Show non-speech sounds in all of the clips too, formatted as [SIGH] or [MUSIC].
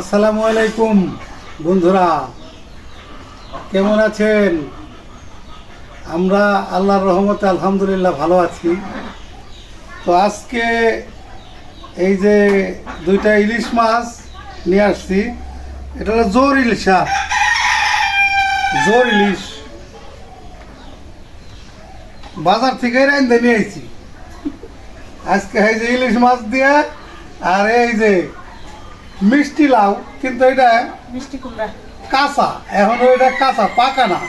আসসালামু আলাইকুম, বন্ধুরা। কেমন আছেন? আমরা আল্লাহর রহমতে আলহামদুলিল্লাহ ভালো আছি। তো আজকে এই যে দুইটা ইলিশ মাছ নিয়ে আসছি, এটা হলো জোর ইলিশা জোর ইলিশ। বাজার থেকে রাইন্দে নিয়ে আজকে এই যে ইলিশ মাছ দিয়ে আর এই যে মিষ্টি লাউ কিন্তু এটা মিষ্টি কুমড়া। কাঁচা। এখন এটা কাঁচা পাকা না।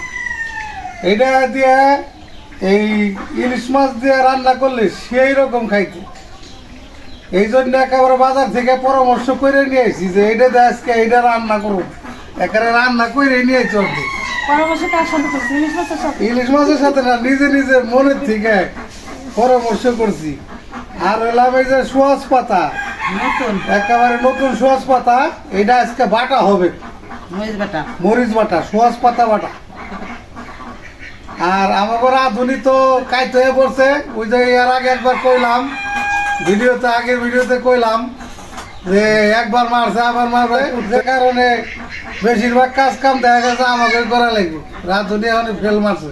এটা দিয়ে এই ইলিশ মাছ দিয়ে রান্না করলে সেই রকম খাইতে। এই জন্য একেবারে বাজার থেকে পরামর্শ করে নিয়ে আসি যে এটা দিয়ে আজকে এইটা রান্না করুন একেবারে রান্না করে নিয়ে করছি ইলিশ মাছের সাথে না নিজে নিজে মনের থেকে পরামর্শ করছি। আর এলাম এই যে সোয়াজ পাতা। একেবারে নতুন সোয়াজ পাতা এটা আজকে বাটা হবে। বাটা? মরিচ বাটা সোয়াজ পাতা বাটা। আর আমাকে আধুনিক তো কাইতে হয়ে পড়ছে ওই যে এর আগে একবার কইলাম ভিডিওতে আগের ভিডিওতে কইলাম যে একবার মারছে আবার মারবে। যে কারণে বেশিরভাগ কাজ কাম দেখা গেছে আমাকে করা লাগবে। রাধুনি এখন ফেল মারছে।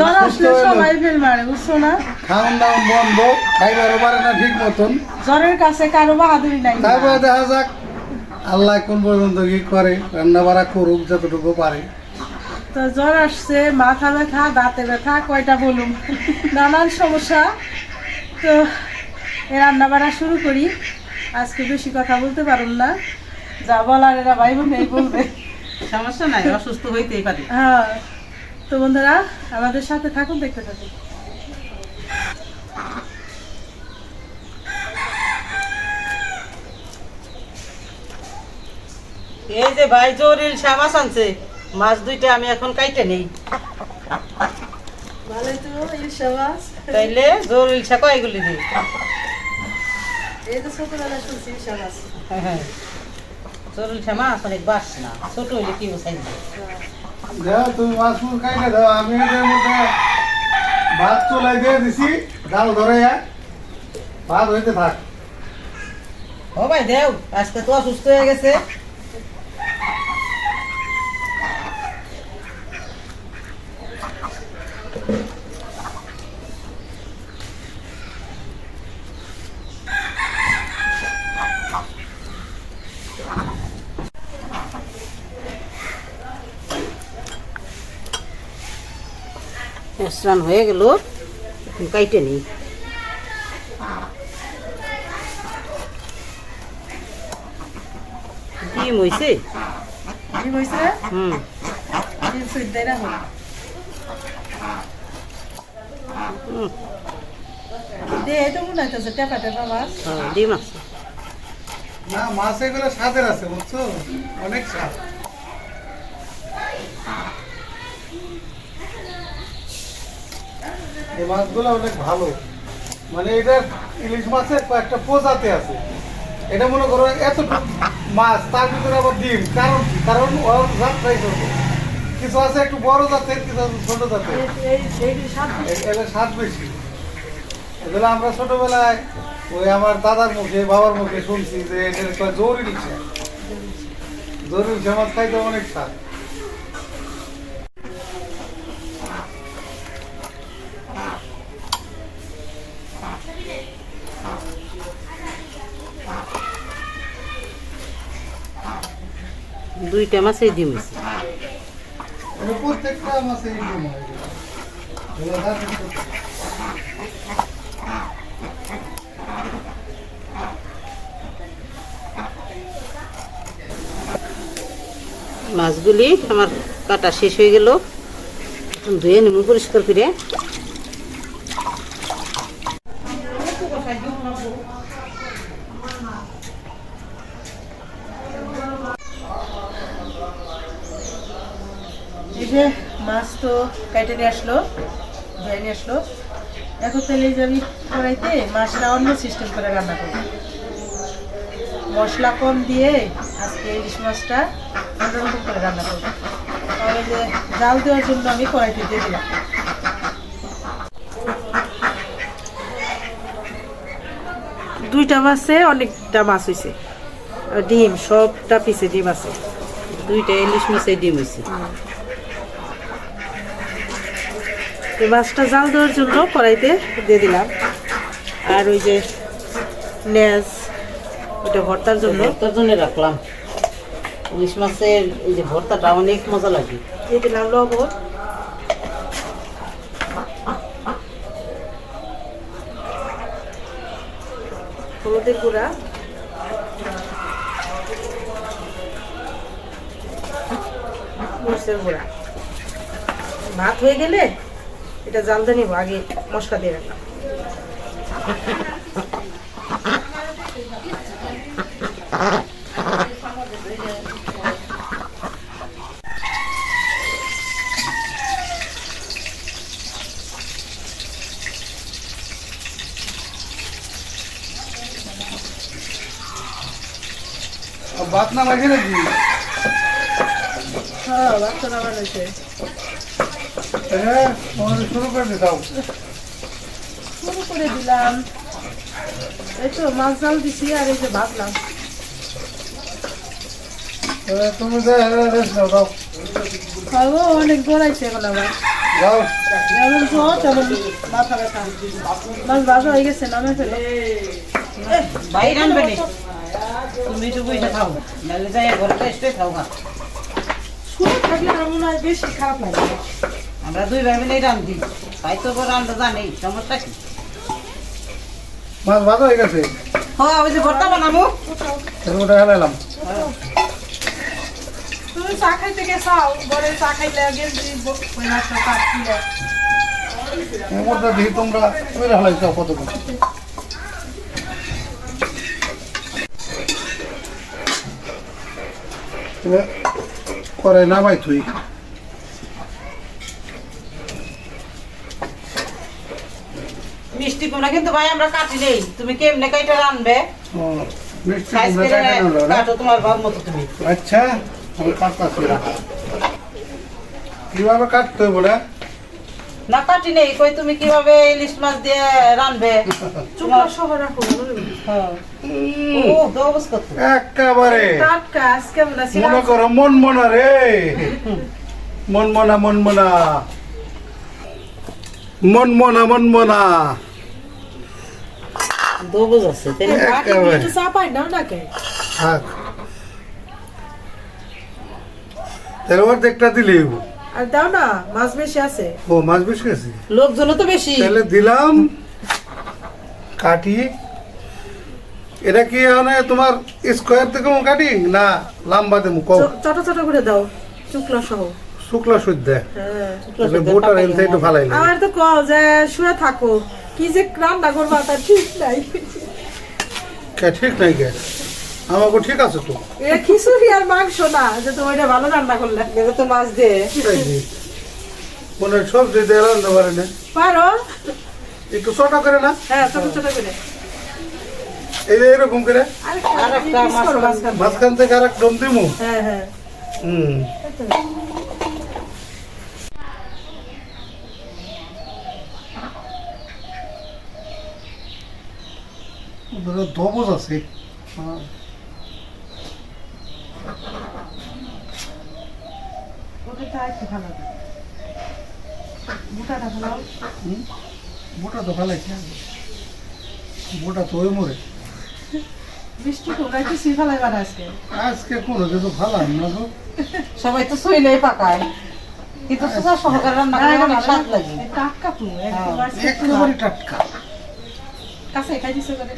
জ্বর আসলে সবাই ফেল মারে বুঝছ না? খাওয়ান দাওয়ান বন্ধ খাইবারও পারে না ঠিক মতন। জ্বরের কাছে কারও বাহাদুরি নাই তারপরে দেখা যাক আল্লাহ কোন পর্যন্ত কি করে রান্না বাড়া করুক যতটুকু পারে। তো জ্বর আসছে মাথা ব্যথা দাঁতে ব্যথা কয়টা বলুম নানান সমস্যা। তো এই রান্না বাড়া শুরু করি। আজকে বেশি কথা বলতে পারুন না। যা বলার এরা ভাই বোন এই বলবে। সমস্যা নাই অসুস্থ হইতেই পারে। হ্যাঁ। তো বন্ধুরা আমাদের সাথে থাকুন দেখতে থাকুন। এই যে ভাই জরিল মাছ আনছে মাছ দুইটা আমি এখন কাইটে নেই। ভালোই তো ইলিশা মাছ তাইলে জরিল শা কয়গুলি দিই এই তো ছোটবেলায় শুনছি ইলিশা মাছ জরিল মাছ অনেক বাস না ছোট হইলে কি বসাই দাও তুমি মাছ মুছ খাইতে দাও আমি এটার মধ্যে ভাত চলাই দিয়ে ভাত হইতে থাক। ও ভাই, দেও, আজকে তো অসুস্থ হয়ে গেছে। স্নান হয়ে গেল এখন কাইটে নেই। ডিম হইছে? কি হয়েছে হুম। ডিম সুইট না হুম। দে এই তো মনে হইতেছে টেপা টেপা মাছ। হ্যাঁ, ডিম আছে। না মাছ এগুলো স্বাদের আছে বুঝছ? অনেক স্বাদ। এই মাছগুলো অনেক ভালো। মানে এটা ইলিশ মাছের কয়েকটা প্রজাতি আছে। এটা মনে করো এত মাছ তার ভিতরে আবার ডিম। কারণ? কারণ ওর জাতটাই ছোট কিছু আছে একটু বড় জাতের কিছু আছে ছোট জাতের। এই স্বাদ বেশি। এগুলো আমরা ছোটবেলায় ওই আমার দাদার মুখে বাবার মুখে শুনছি যে এটা জরুরি জরুরি মাছ খাইতে অনেক স্বাদ। দুইটা মাছেই ডিম মাছে প্রত্যেক। মাছগুলি আমার কাটা শেষ হয়ে গেল ধুয়ে নেব পরিষ্কার করে এই যে মাছ তো কেটে নিয়ে আসলো ধুয়ে নিয়ে আসলো তাহলে এই কড়াইতে মাছটা অন্য সিস্টেম করে রান্না করব। মশলা কম দিয়ে আজকে ইলিশ মাছটা অন্যরকম করে রান্না করব। তাহলে যে জাল দেওয়ার জন্য আমি কড়াইতে দিয়ে দিলাম। দুইটা মাছে অনেকটা মাছ হয়েছে ডিম, সবটা পিসে ডিম আছে। দুইটা ইলিশ মাছের ডিম হয়েছে তো মাছটা জাল দেওয়ার জন্য কড়াইতে দিয়ে দিলাম। আর ওই যে লেজ ওটা ভর্তার জন্য। ভর্তার জন্য রাখলাম। ইলিশ মাছের এই যে ভর্তাটা অনেক মজা লাগে। দিয়ে দিলাম লবণ। হলুদের গুঁড়া। মরিচের গুঁড়া। ভাত হয়ে গেলে এটা জাল দিয়ে নিবো আগে মশলা দিয়ে রাখলাম। আর ভাত না লাগে নাকি? হ্যাঁ নামানো হয়েছে হ্যাঁ শুরু করে দাও শুরু করে দিলাম। এই তো মাছ জাল দিছি আর এই যে ভাবলাম তুমি দাও খাব অনেক গড়াইছে এখন আবার। যেমন জ্বর তেমন মাথা ব্যথা। মাছ ভাজা হয়ে গেছে নামে ফেলে। বাইরে আনবে তুমি একটু বসে খাও নাহলে যাই ঘরে টেস্টে খাও না শুরু থাকলে আমার বেশি খারাপ লাগে। আমরা দুই ভাই মিলে রান্ধি তাই তো রান্ধা জানি সমস্যা কি? মাছ ভাত হয়ে গেছে। হ্যাঁ ওই যে ভর্তা বানাবো। ওটা হেলাইলাম তুমি চা খাইতে গেছাও বলে চা খাইলে গেছি মাছটা কাটছিলে এর মধ্যে দেখি তোমরা ওই হেলাইছো কত করে নামাই তুই মিষ্টি কুমড়া কিন্তু ভাই আমরা কাটি নেই। তুমি কেমনে কাইটা রানবে? কাটে তোমার ভাব মতো তুমি। আচ্ছা আমি কাটতাছি। কীভাবে কাটতে বলে না কাটি নেই। কই তুমি কীভাবে ইলিশ মাছ দিয়ে রানবে? [LAUGHS] চুপড়া সহ রাখো হ্যাঁ। ও দবস কত একেবারে। টাটকা আজকে মনে মনে করো মন মনা রে। [LAUGHS] মন মনা মন মনা মন মনা মন মনা দবস আছে তাই না? একটু চা পাই না কে থাক। তাহলে ওর দেখটা দিলি আর দাও না মাছ বেশি আছে। ও মাছ বেশি আছে? লোকজন তো বেশি। তাহলে দিলাম। কাটি। এটা কি মানে তোমার স্কোয়ার থেকে কাটিং না লম্বা দেবো? কম ছোট ছোট করে দাও চুকলা সহ। শুক্লা সুদ্ধ হ্যাঁ বোটার লাগে তো কও যে শুয়ে থাকো। কি যে রান্না করবা তার ঠিক নাই। কে ঠিক নাই কে? আমাকে ঠিক আছে তো। এটা খিচুড়ি আর মাংস না যে তুমি এটা ভালো রান্না করলে। এগুলো তো মাছ দিয়ে? মনে হয় সব দিয়ে রান্না পারে না। পারো। একটু ছোট করে না? হ্যাঁ ছোট ছোট করে। এই যে এরকম করে? আরেকটা মাছ মাঝখান থেকে আর এক দম দিমু? হ্যাঁ হ্যাঁ। হুম। ওদের ধবজ আছে মোটা তো মোটা তো মরে বৃষ্টি তোমরা কি সিফালাই আজকে আজকে কোনো কিছু ভালাম না সবাই তো শুইলেই পাকায় কিন্তু তোমার সহকারে রান্না করে অনেক স্বাদ লাগে টাটকা তো একেবারে টাটকা কাছে খাই দিছে করে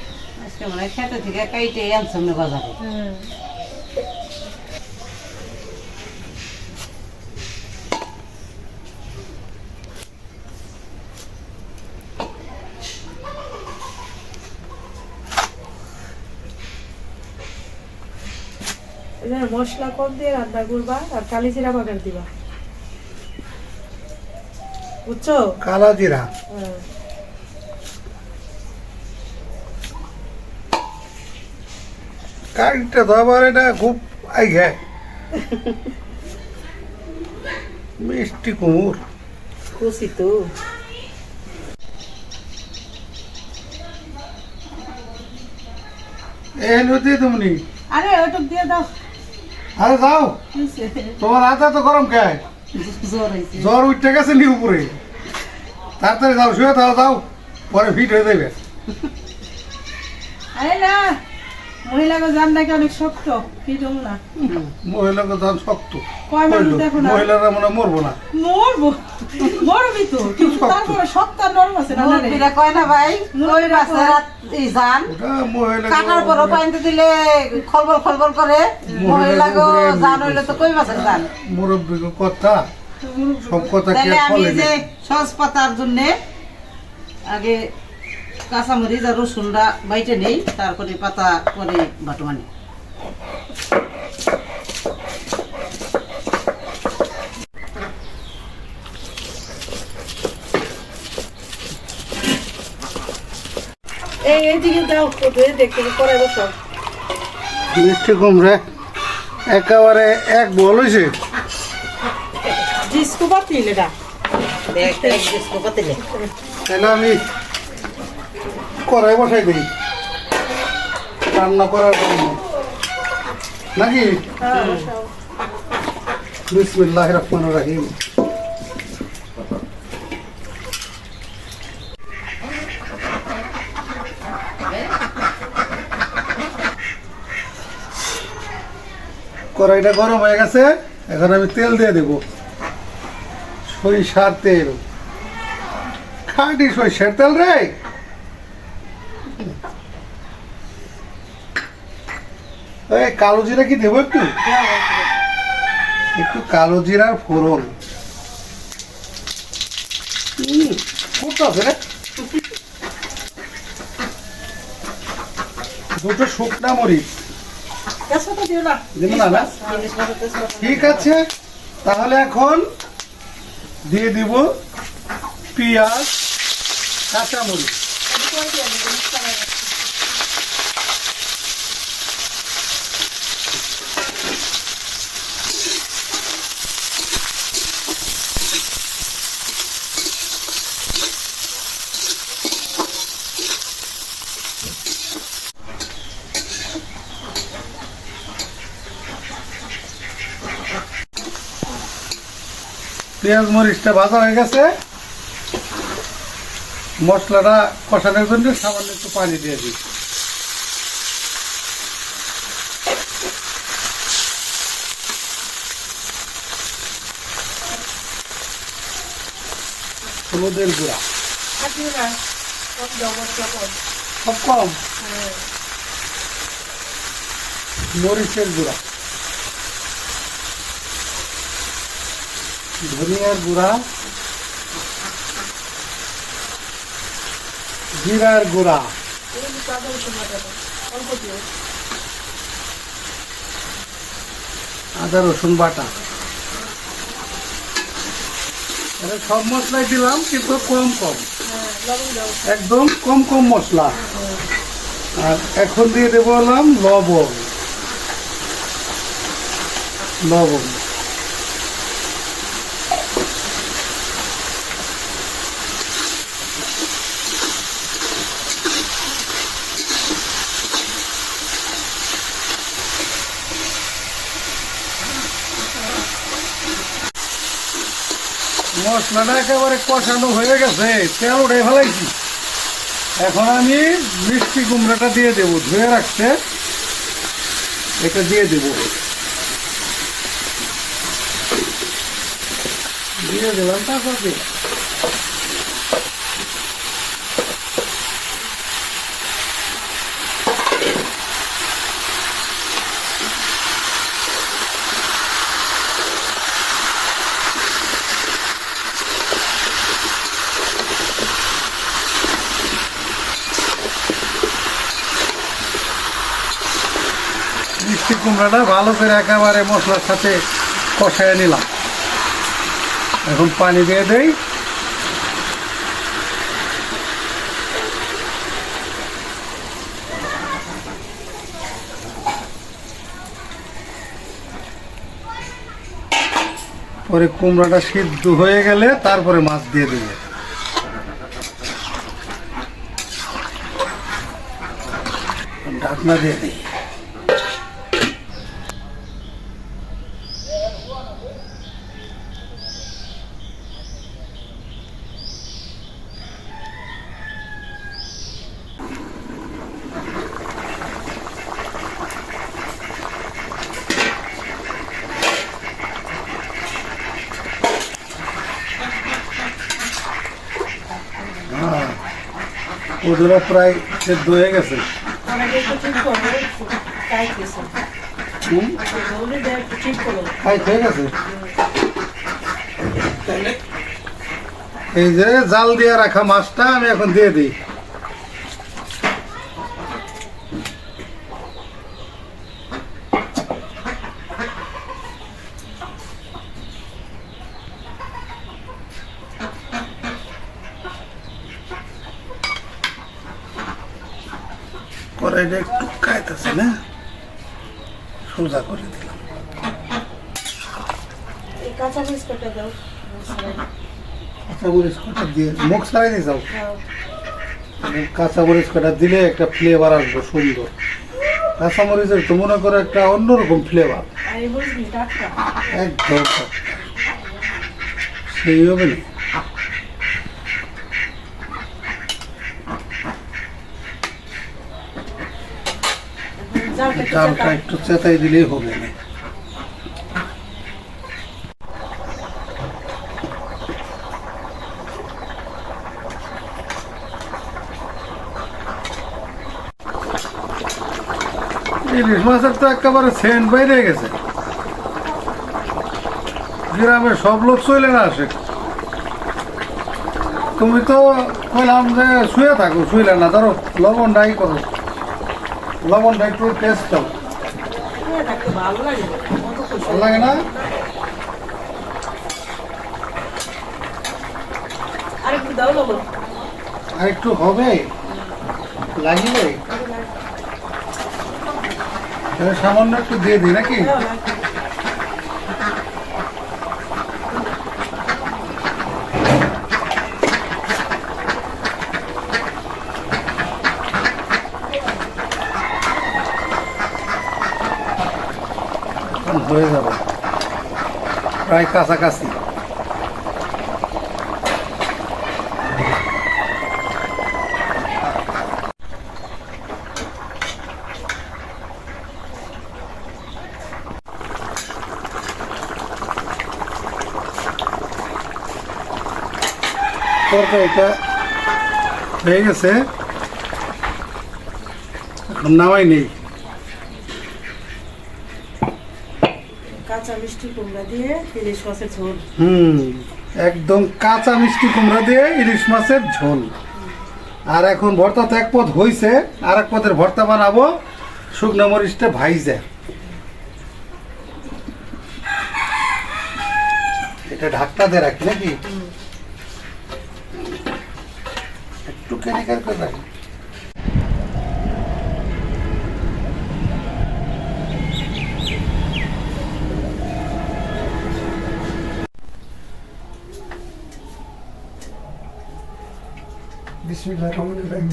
আজকে খেতে থেকে কাইটে আনছে বাজারে? মশলা কম দিয়ে রান্না করবা আর কালি জিরা বাগার দিবা। বুঝছ? কালা জিরা? হ্যাঁ তো আবার এটা খুব আই মিষ্টি কুমুর। খুশি তো। এ নদী তুমি আরে ওটুক দিয়ে দাও। আরে হইছে? তোমার হাতে তো গরম খায় জ্বর উঠতে গেছে নি উপরে। তাড়াতাড়ি যাও শুয়ে থাও যাও। পরে ফিট হয়ে যাবে আরে না। মহিলাকে জান নাকি অনেক শক্ত? ফিরুম না? মহিলাকে তখন শক্ত। কয় মানুষ দেখো না? মহিলারা মনে মরবো না। মরবো? মরবি তো। কিন্তু তারপরে শক্ত আর নরম আছে না মুরব্বীরা কয় না ভাই? ওই মাছে এই মহিলা কাটার পর পানিতে দিলে খলবল খলবল করে। মহিলাগো জান হইলে তো কই মাছের জান মুরব্বী কথা। সব কথা কি যে সস পাতার জন্য আগে কাঁচামরিচ আর রসুনটা বাইটে নেই তারপরে পাতা পরে বাটো মানে এই এইদিকে দাও দেখতে করে বসো। মিষ্টি কুমড়ে একেবারে এক বল হয়েছে ডিস্কো পাতিল এটা। তাহলে আমি কড়াই বসাই দিই। রান্না করার জন্য। নাকি? বিসমিল্লাহ রহমান রাহিম। কড়াইটা গরম হয়ে গেছে, এখন আমি তেল দিয়ে দেব। সরিষার তেল। খাঁটি সরিষার তেল রে এই কালো জিরা কি দেবো একটু? একটু কালো জিরার ফোড়ন। হুম, ফুটতেছে রে। দুটো শুকনা মরিচ। ঠিক আছে তাহলে এখন দিয়ে দিব পেঁয়াজ কাঁচামরিচ। পেঁয়াজ মরিচটা ভাজা হয়ে গেছে। মশলাটা কষানোর জন্য সামান্য একটু পানি দিয়ে দিই। হলুদের গুঁড়া। মরিচের গুঁড়া। ধনিয়ার গুঁড়া, জিরার গুঁড়া। আদা, রসুন বাটা। সব মশলাই দিলাম, কিন্তু কম কম। একদম কম কম মশলা। আর এখন দিয়ে দেবো লবণ। লবণ। মশলাটা একেবারে কষানো হয়ে গেছে, তেল উঠে ফেলাইছি। এখন আমি মিষ্টি কুমড়াটা দিয়ে দেব, ধুয়ে রাখতে। এটা দিয়ে দেব। দিয়ে দিলাম, তারপর কি? মিষ্টি কুমড়াটা ভালো করে একেবারে মশলার সাথে কষায় নিলাম। এখন পানি দিয়ে দেই। পরে কুমড়াটা সিদ্ধ হয়ে গেলে তারপরে মাছ দিয়ে দেবে। ঢাকনা দিয়ে দিই ওদেরও প্রায় সেদ্ধ হয়ে গেছে অনেকে একটু ঠিক করব একটু টাইট গেছে হুম বলে যে একটু ঠিক প্রায় সেদ্ধ হয়ে গেছে। এই যে জাল দিয়ে রাখা মাছটা আমি এখন দিয়ে দিই। কড়াইটা একটু কায়তাছে না? সোজা করে দিলাম। এই কাঁচা মরিচ কেটে দাও। কাঁচা মরিচ কটা দিয়ে মুখ ছাড়াই দিয়ে যাও। হ্যাঁ। কাঁচা মরিচ কটা দিলে একটা ফ্লেভার আসবে সুন্দর। কাঁচা মরিচের তো মনে করো একটা অন্যরকম ফ্লেভার একদম সেই হবে না? চালটা একটু চেতাই দিলেই হবে। ইলিশ মাছের তো একেবারে সেন্ট বাইরে গেছে। গ্রামে সব লোক চলে না আসে। তুমি তো কইলাম যে শুয়ে থাকো, শুইলে না ধরো লবণটাই করো লবণটা একটু টেস্ট দাও। ভালো লাগে না? আর একটু হবে? লাগিবে? সামান্য একটু দিয়ে দিই নাকি? হয়ে যাবে। প্রায় কাছাকাছি। তরকারিটা হয়ে গেছে। এখন নামাই নেই। কাঁচা মিষ্টি কুমড়া দিয়ে ইলিশ মাছের ঝোল। হুম একদম কাঁচা মিষ্টি কুমড়া দিয়ে ইলিশ মাছের ঝোল। আর এখন ভর্তা তো এক পদ হইছে আর এক পদের ভর্তা বানাবো শুকনো মরিচটা ভাইজে। এটা ঢাকটা দিয়ে রাখি নাকি? একটু কেনিকার করে রাখি। বিসমিল্লাহ রহমান রহিম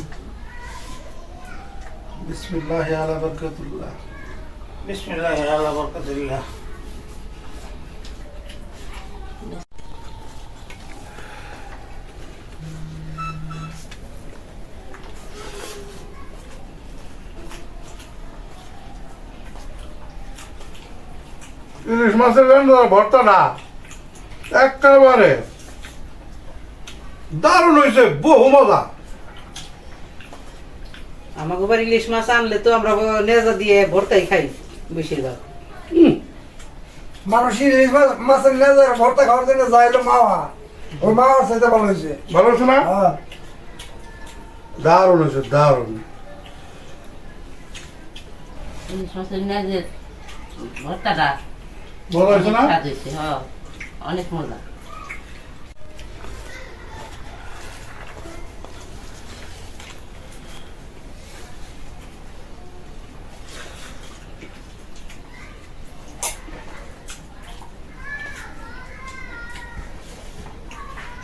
বিসমিল্লাহ আলা বরকতুল্লাহ বিসমিল্লাহ আলা বরকতুল্লাহ ইলিশ মাছের ভর্তা না একেবারে দারুণ হয়েছে বহু মজা। আমাকে বাড়ি ইলিশ মাছ আনলে তো আমরা নেজা দিয়ে ভর্তাই খাই বেশিরভাগ। মানুষ ইলিশ মাছ মাছের লেজার ভর্তা খাওয়ার জন্য যাইলো মাওয়া। ওই মাওয়ার সাথে ভালো হয়েছে। ভালো আছে না? হ্যাঁ। দারুণ হয়েছে দারুণ। ইলিশ মাছের নেজের ভর্তাটা ভালো হয়েছে না? অনেক হয়েছে, হ্যাঁ, অনেক মজা।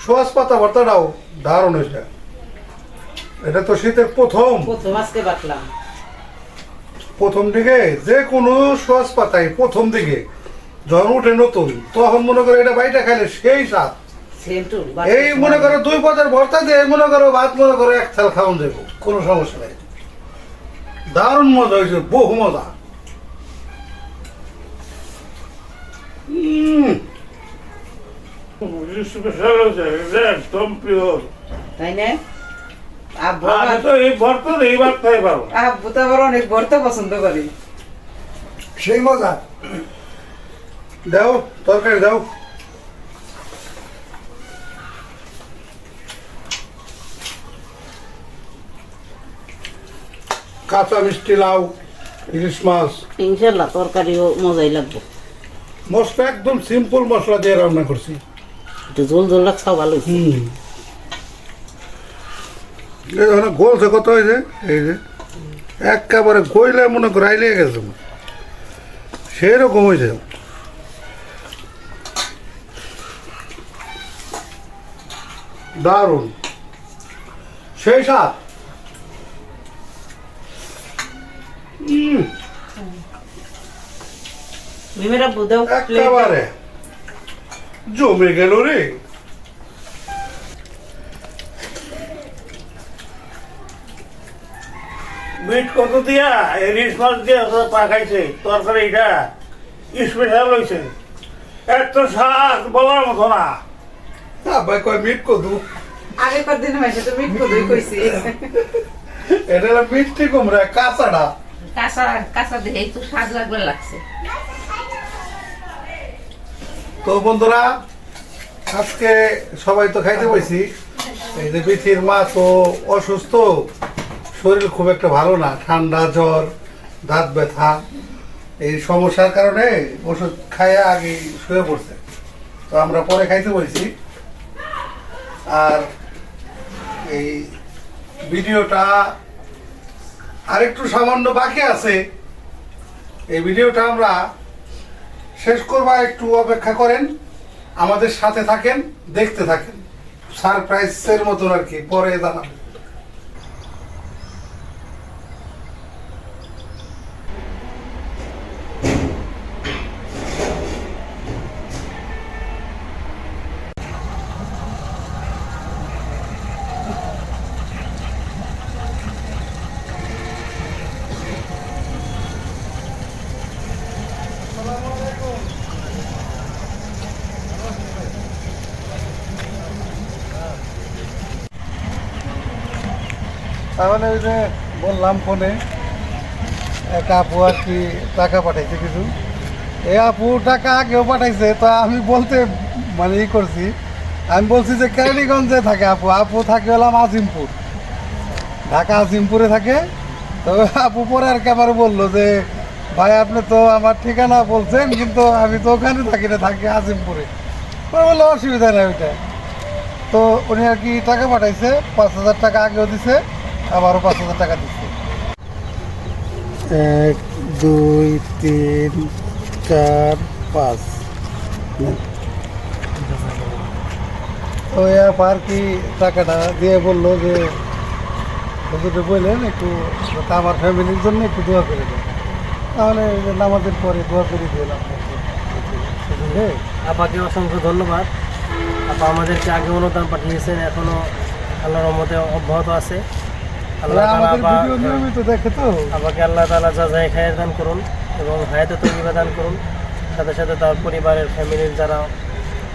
সোয়াস পাতা ভর্তাটাও দারুণ হয়েছে এটা তো শীতের প্রথম। প্রথম আজকে বাটলাম প্রথম দিকে যে কোনো সোয়াস পাতায় প্রথম দিকে। যখন উঠে নতুন তখন মনে করো এটা বাইটা খাইলে সেই স্বাদ। এই মনে করো দুই পদের ভর্তা দিয়ে মনে করো ভাত মনে করো এক থাল খাওয়ান যাব কোনো সমস্যা নেই। দারুণ মজা হয়েছে বহু মজা। তাই না? আব্বু তো আবার অনেক ভর্তা পছন্দ করে। সেই মজা। দাও তরকারি দাও। কাঁচা মিষ্টি লাউ ইলিশ মাছ। ইনশাল্লাহ তরকারিও মজাই লাগবে। মশলা একদম সিম্পল মশলা দিয়ে রান্না করছি। একটু ঝোল ঝোল লাগছাও ভালো হুম। গোলছে কত হয়েছে? এই যে একেবারে গইলে মনে করে আইলে গেছে। সেই রকম হয়েছে। দারুণ। সেই সাত। একেবারে। জমে গেল রে। মিট কত দিয়া? ইলিশ মাছ দিয়ে পাকাইছে তরকারি এটা। স্পেশাল হয়েছে এত স্বাদ বলার মতো না। ভাই কয় মিট কদু? আগেকার দিনে মাসে তো মিট কদই কইছি। এটা মিষ্টি কুমড়া কাঁচাটা কাঁচা কাঁচা দেখে একটু স্বাদ লাগবে লাগছে। তো বন্ধুরা, আজকে সবাই তো খাইতে পাইছি এই যে বিথির মা তো অসুস্থ, শরীর খুব একটা ভালো না, ঠান্ডা, জ্বর, দাঁত ব্যথা। এই সমস্যার কারণে ওষুধ খাইয়া আগে শুয়ে পড়ছে। তো আমরা পরে খাইতে বলছি আর এই ভিডিওটা আরেকটু সামান্য বাকি আছে। এই ভিডিওটা আমরা শেষ করবার একটু অপেক্ষা করেন, আমাদের সাথে থাকেন, দেখতে থাকেন। সারপ্রাইজের মতন আর কি, পরে জানাব তাহলে ওই যে বললাম ফোনে এক আপু আর কি টাকা পাঠাইছে কিছু। এ আপু টাকা আগেও পাঠাইছে, তা আমি বলতে মানে ই করছি, আমি বলছি যে কেরানীগঞ্জে থাকে আপু আপু থাকে হলাম আজিমপুর। ঢাকা আজিমপুরে থাকে, তো আপু পরে আর কি আবার বলল যে, ভাই, আপনি তো আমার ঠিকানা বলছেন, কিন্তু আমি তো ওখানে থাকি না, থাকি আজিমপুরে। পরে বলল, অসুবিধা নেই ওইটা। তো উনি আর কি টাকা পাঠাইছে, পাঁচ হাজার টাকা আগেও দিছে। আবারও পাঁচ হাজার টাকা দিচ্ছে। এক দুই তিন চার পাঁচ। অ্যাপ আর কি টাকাটা দিয়ে বলল যে হুজুরে বললেন একটু আমার ফ্যামিলির জন্য একটু দোয়া করে দেন। তাহলে নামাজের পরে দোয়া করে দিলাম হ্যাঁ। আপাকে অসংখ্য ধন্যবাদ। আপা আমাদেরকে আগে অনুদান পাঠিয়েছেন এখনও আল্লাহর রহমতে অব্যাহত আছে। দেখে আল্লাহ তালা যা যায় খায়ের দান করুন এবং হায়াতে তৈবা দান করুন সাথে সাথে তার পরিবারের ফ্যামিলির যারা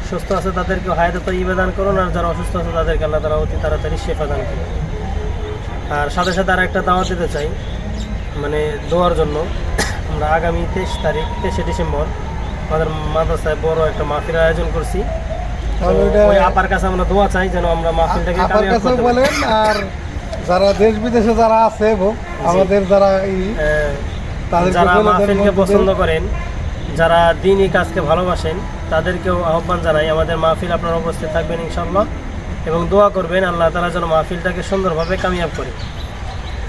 সুস্থ আছে তাদেরকে হায়াতে তৈবা দান করুন আর যারা অসুস্থ আছে তাদেরকে আল্লাহ তালা অতি তাড়াতাড়ি শেফা দান করুন। আর সাথে সাথে আর একটা দাওয়াত দিতে চাই মানে দোয়ার জন্য। আমরা আগামী তেইশ তারিখ তেইশে ডিসেম্বর আমাদের মাদ্রাসায় বড় একটা মাহফিল আয়োজন করছি। আপার কাছে আমরা দোয়া চাই যেন আমরা মাহফিলটাকে। বলেন আর যারা দেশ বিদেশে যারা আছে আমাদের যারা যারা মাহফিলকে পছন্দ করেন যারা দিনই কাজকে ভালোবাসেন তাদেরকেও আহ্বান জানাই আমাদের মাহফিল আপনারা উপস্থিত থাকবেন ইনশাল্লাহ এবং দোয়া করবেন আল্লাহ তালা যেন মাহফিলটাকে সুন্দরভাবে কামিয়াব করে।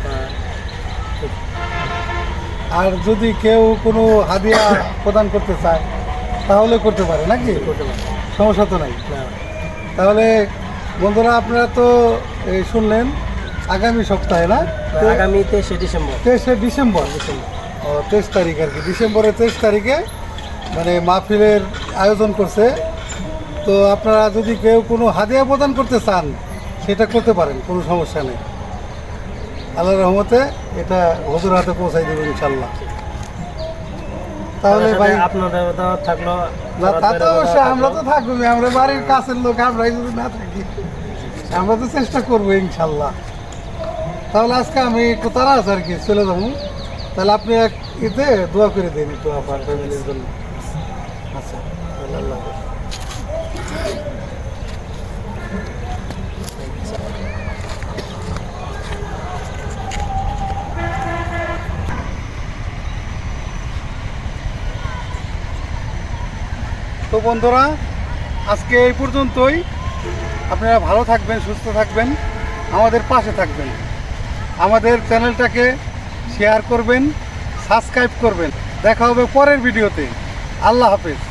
আহ, আর যদি কেউ কোনো হাদিয়া প্রদান করতে চায় তাহলে করতে পারে নাকি? করতে পারি। সমস্যা তো নাই। না, তাহলে বন্ধুরা আপনারা তো এই শুনলেন আগামী সপ্তাহে না? আগামী তেইশে ডিসেম্বর। তেইশে ডিসেম্বর? ও তেইশ তারিখ আর কি। ডিসেম্বরের তেইশ তারিখে মানে মাহফিলের আয়োজন করছে। তো আপনারা যদি কেউ কোনো হাদিয়া প্রদান করতে চান সেটা করতে পারেন কোনো সমস্যা নেই। আল্লাহ রহমতে এটা হজুর হাতে পৌঁছাই দেবেন ইনশাল্লাহ তাহলে ভাই আপনাদের থাকল। না তা তো অবশ্যই আমরা তো থাকব। আমরা বাড়ির কাছের লোক আমরাই যদি না থাকি আমরা তো চেষ্টা করব ইনশাল্লাহ তাহলে আজকে আমি একটু তারা আছে আর কি, চলে যাব। তাহলে আপনি এক ইতে দোয়া করে দিন একটু আপনার ফ্যামিলির জন্য। আচ্ছা তাহলে আল্লাহ তো বন্ধুরা, আজকে এই পর্যন্তই। আপনারা ভালো থাকবেন, সুস্থ থাকবেন, আমাদের পাশে থাকবেন। আমাদের চ্যানেলটাকে শেয়ার করবেন সাবস্ক্রাইব করবেন। দেখা হবে পরের ভিডিওতে। আল্লাহ হাফেজ।